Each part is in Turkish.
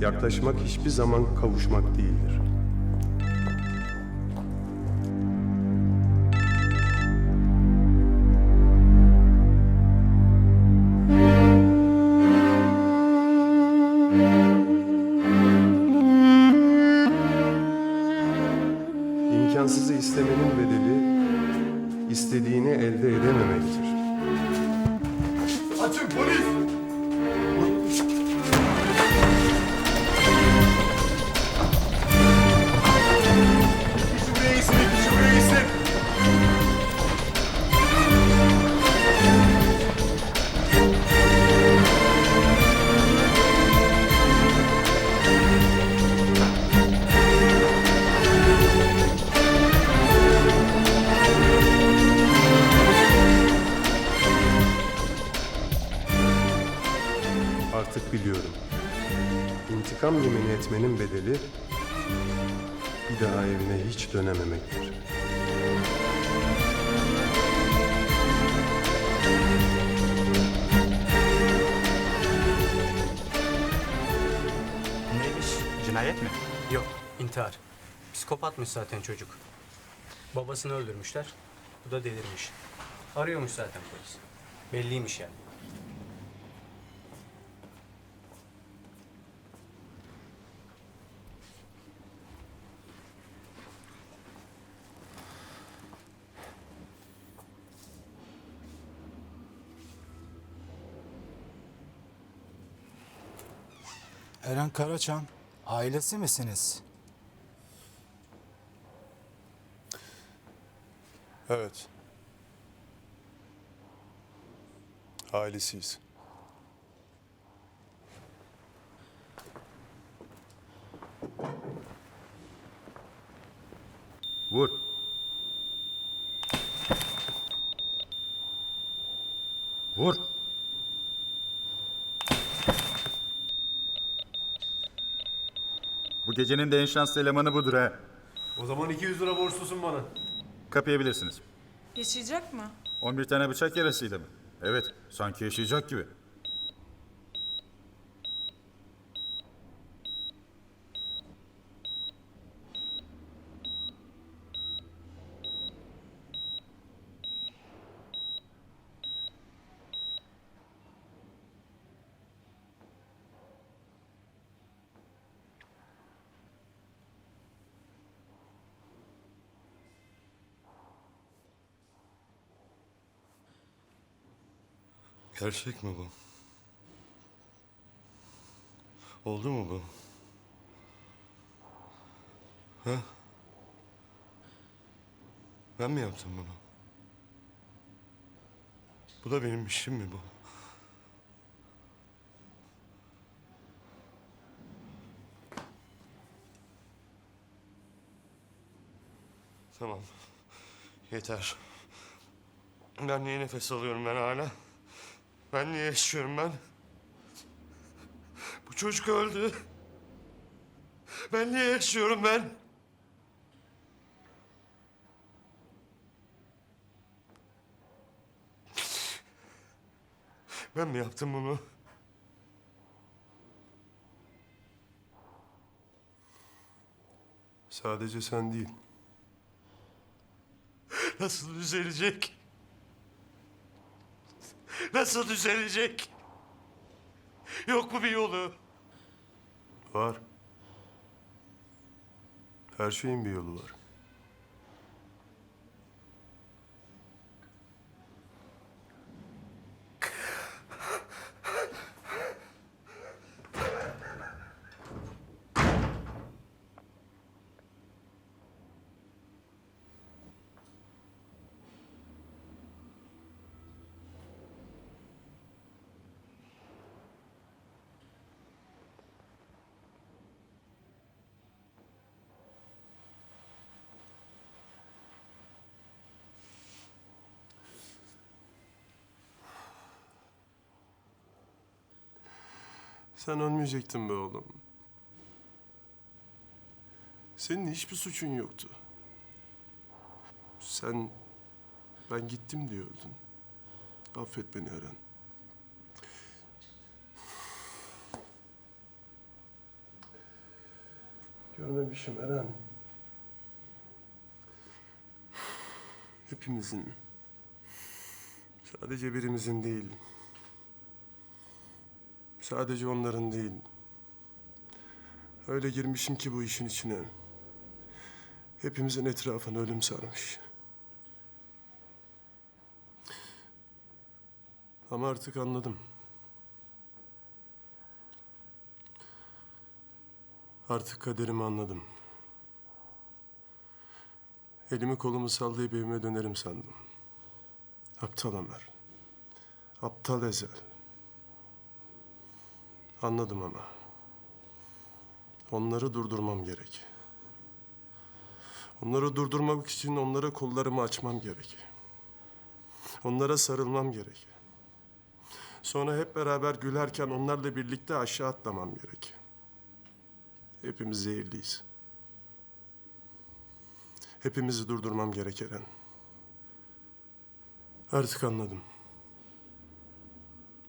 Yaklaşmak hiçbir zaman kavuşmak değildir. İmkansızı istemenin bedeli istediğini elde edememektir. Açın polis! İntikam yemini etmenin bedeli bir daha evine hiç dönememektir. Neymiş? Cinayet mi? Yok, intihar. Psikopatmış zaten çocuk. Babasını öldürmüşler. Bu da delirmiş. Arıyormuş zaten polis. Belliymiş yani. Eren Karaçam, ailesi misiniz? Evet. Ailesiyiz. Vur. Vur. Gecenin de en şanslı elemanı budur ha. O zaman 200 lira borçlusun bana. Kapayabilirsiniz. Yaşayacak mı? 11 tane bıçak yarasıyla mı? Evet, sanki yaşayacak gibi. Gerçek mi bu? Oldu mu bu? Ha? Ben mi yaptım bunu? Bu da benim işim mi bu? Tamam. Yeter. Ben niye nefes alıyorum ben hala? Ben niye yaşıyorum ben? Bu çocuk öldü. Ben niye yaşıyorum ben? Ben mi yaptım bunu? Sadece sen değil. Nasıl düzelecek? Nasıl düzelecek? Yok mu bir yolu? Var. Her şeyin bir yolu var. Sen ölmeyecektin be oğlum. Senin hiçbir suçun yoktu. Sen ben gittim diye öldün. Affet beni Eren. Görmemişim Eren. Hepimizin. Sadece birimizin değil. Sadece onların değil. Öyle girmişim ki bu işin içine. Hepimizin etrafını ölüm sarmış. Ama artık anladım. Artık kaderimi anladım. Elimi kolumu sallayıp evime dönerim sandım. Aptal Ömer. Aptal Ezel. Anladım ama. Onları durdurmam gerek. Onları durdurmak için onlara kollarımı açmam gerek. Onlara sarılmam gerek. Sonra hep beraber gülerken onlarla birlikte aşağı atlamam gerek. Hepimiz zehirliyiz. Hepimizi durdurmam gerek Eren. Artık anladım.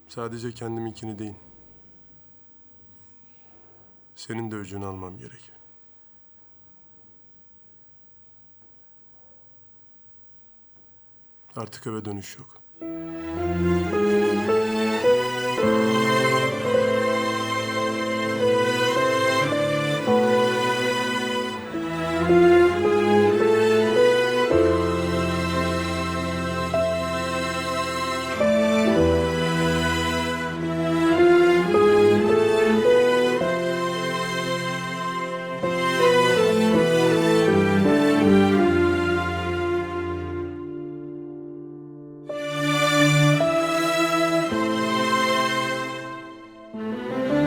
Sadece kendiminkini değil. Senin de öcünü almam gerek. Artık eve dönüş yok. Müzik